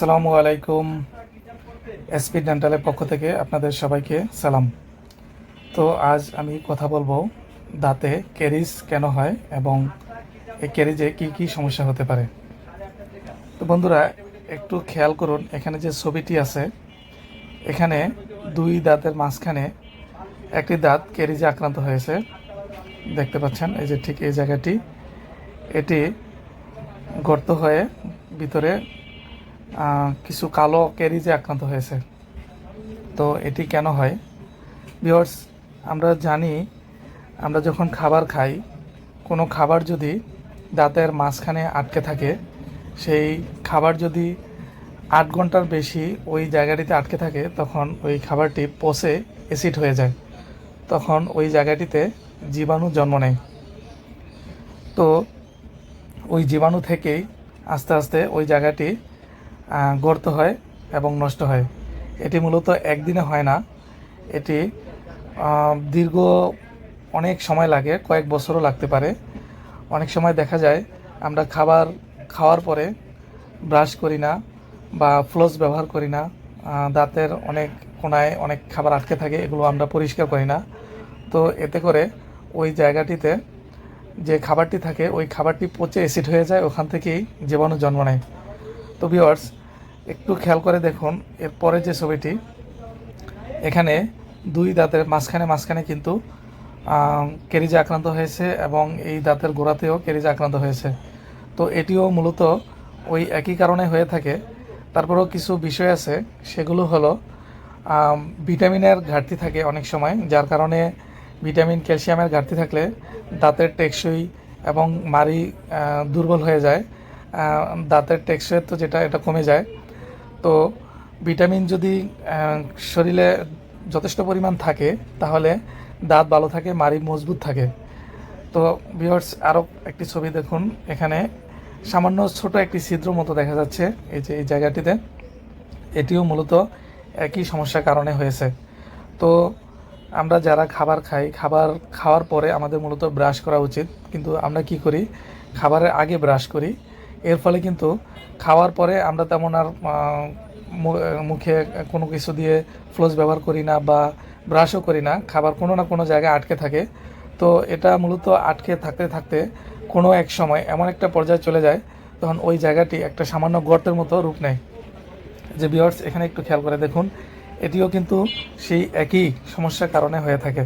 আসসালামু আলাইকুম, এসপি ডেন্টালের পক্ষ থেকে আপনাদের সবাইকে সালাম। তো আজ আমি কথা বলব দাঁতে ক্যারিজ কেন হয় এবং এই ক্যারিজে কি কি সমস্যা হতে পারে। তো বন্ধুরা, একটু খেয়াল করুন, এখানে যে ছবিটি আছে, এখানে দুই দাঁতের মাঝখানে একটি দাঁত ক্যারিজে আক্রান্ত হয়েছে। দেখতে পাচ্ছেন, এই যে ঠিক এই জায়গাটি, এটি গর্ত হয়ে ভিতরে কিছু কালো ক্যারিজে আক্রান্ত হয়েছে। তো এটি কেন হয়? বিয়ার্স আমরা জানি, আমরা যখন খাবার খাই, কোনো খাবার যদি দাঁতের মাঝখানে আটকে থাকে, সেই খাবার যদি আট ঘণ্টার বেশি ওই জায়গাটিতে আটকে থাকে, তখন ওই খাবারটি পচে অ্যাসিড হয়ে যায়। তখন ওই জায়গাটিতে জীবাণু জন্ম নেয়। তো ওই জীবাণু থেকেই আস্তে আস্তে ওই জায়গাটি গর্ত হয় এবং নষ্ট হয়। এটি মূলত একদিনে হয় না। এটি দীর্ঘ অনেক সময় লাগে, কয়েক বছরও লাগতে পারে। অনেক সময় দেখা যায়, আমরা খাবার খাওয়ার পরে ব্রাশ করি না বা ফ্লস ব্যবহার করি না। দাঁতের অনেক কোনায় অনেক খাবার আটকে থাকে, এগুলো আমরা পরিষ্কার করি না। তো এতে করে ওই জায়গাটিতে যে খাবারটি থাকে, ওই খাবারটি পচে অ্যাসিড হয়ে যায়, ওখান থেকেই জীবাণু জন্ম নেয়। তো ভিওয়ার্স একটু খেয়াল করে দেখুন, এরপরে যে ছবিটি, এখানে দুই দাঁতের মাঝখানে মাঝখানে কিন্তু কেরিজে আক্রান্ত হয়েছে এবং এই দাঁতের গোড়াতেও কেরিজে আক্রান্ত হয়েছে। তো এটিও মূলত ওই একই কারণে হয়ে থাকে। তারপরেও কিছু বিষয় আছে, সেগুলো হলো ভিটামিনের ঘাটতি থাকে অনেক সময়, যার কারণে ভিটামিন, ক্যালসিয়ামের ঘাটতি থাকলে দাঁতের টেকসই এবং মারি দুর্বল হয়ে যায়। দাঁতের টেকসই তো যেটা, এটা কমে যায়। তো ভিটামিন যদি শরীরে যথেষ্ট পরিমাণ থাকে, তাহলে দাঁত ভালো থাকে মারি মজবুত থাকে। তো ভিওর্স আরও একটি ছবি দেখুন। এখানে সামান্য ছোট একটি ছিদ্র মতো দেখা যাচ্ছে এই যে, এই জায়গাটিতে। এটিও মূলত একই সমস্যার কারণে হয়েছে। তো আমরা যারা খাবার খাই, খাবার খাওয়ার পরে আমাদের মূলত ব্রাশ করা উচিত। কিন্তু আমরা কি করি? খাবারের আগে ব্রাশ করি। এর ফলে কিন্তু খাওয়ার পরে আমরা তেমন আর মুখে কোনো কিছু দিয়ে ফ্লোস ব্যবহার করি না বা ব্রাশও করি না। খাবার কোনো না কোনো জায়গায় আটকে থাকে। তো এটা মূলত আটকে থাকতে থাকতে কোনো এক সময় এমন একটা পর্যায়ে চলে যায়, তখন ওই জায়গাটি একটা সামান্য গর্তের মতো রূপ নেয়। যে বিয়ার্স এখানে একটু খেয়াল করে দেখুন, এটিও কিন্তু সেই একই সমস্যার কারণে হয়ে থাকে।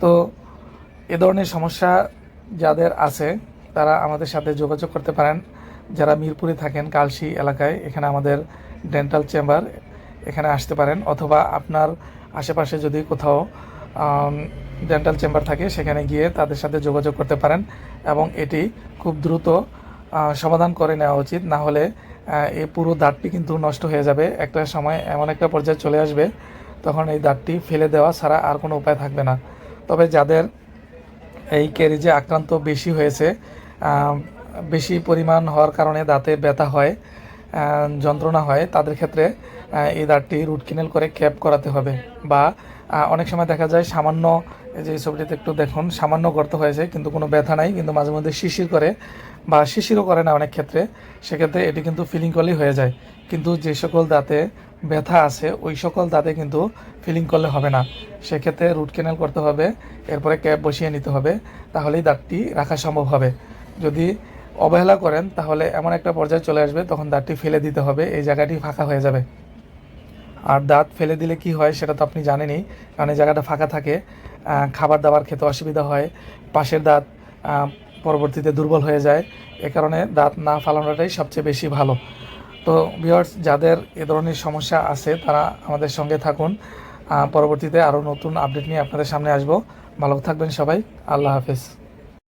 তো এ ধরনের সমস্যা যাদের আছে, তারা আমাদের সাথে যোগাযোগ করতে পারেন। যারা মিরপুরে থাকেন কালশি এলাকায়, এখানে আমাদের ডেন্টাল চেম্বার এখানে আসতে পারেন। অথবা আপনার আশেপাশে যদি কোথাও ডেন্টাল চেম্বার থাকে, সেখানে গিয়ে তাদের সাথে যোগাযোগ করতে পারেন এবং এটি খুব দ্রুত সমাধান করে নেওয়া উচিত। না হলে এই পুরো দাঁতটি কিন্তু নষ্ট হয়ে যাবে। একটা সময় এমন একটা পর্যায়ে চলে আসবে, তখন এই দাঁতটি ফেলে দেওয়া ছাড়া আর কোনো উপায় থাকবে না। তবে যাদের এই ক্যারিজে আক্রান্ত বেশি হয়েছে বেশি পরিমাণ হওয়ার কারণে দাঁতে ব্যথা হয় যন্ত্রণা হয়, তাদের ক্ষেত্রে এই দাঁতটি রুট কিনেল করে ক্যাপ করাতে হবে বা অনেক সময় দেখা যায় সামান্য যে ছবিটিতে একটু দেখুন, সামান্য গর্ত হয়েছে, কিন্তু কোনো ব্যথা নাই, কিন্তু মাঝে মধ্যে শিশির করে বা শিশিরও করে না অনেক ক্ষেত্রে, সেক্ষেত্রে এটি কিন্তু ফিলিং করলেই হয়ে যায়। কিন্তু যে সকল দাঁতে ব্যথা আছে, ওই সকল দাঁতে কিন্তু ফিলিং করলে হবে না। সেক্ষেত্রে রুট ক্যানেল করতে হবে, এরপরে ক্যাপ বসিয়ে নিতে হবে, তাহলেই দাঁতটি রাখা সম্ভব হবে। যদি অবহেলা করেন, তাহলে এমন একটা পর্যায়ে চলে আসবে, তখন দাঁতটি ফেলে দিতে হবে, এই জায়গাটি ফাঁকা হয়ে যাবে। আর দাঁত ফেলে দিলে কি হয় সেটা তো আপনি জানেনই, কারণ এই জায়গাটা ফাঁকা থাকে খাবার দাবার খেতে অসুবিধা হয়, পাশের দাঁত পরবর্তীতে দুর্বল হয়ে যায়, এ কারণে দাঁত না ফালানোটাই সবচেয়ে বেশি ভালো। তো ভিউয়ার্স যাদের এ ধরনের সমস্যা আছে, তারা আমাদের সঙ্গে থাকুন পরবর্তীতে আরও নতুন আপডেট নিয়ে আপনাদের সামনে আসব। ভালো থাকবেন সবাই, আল্লাহ হাফেজ।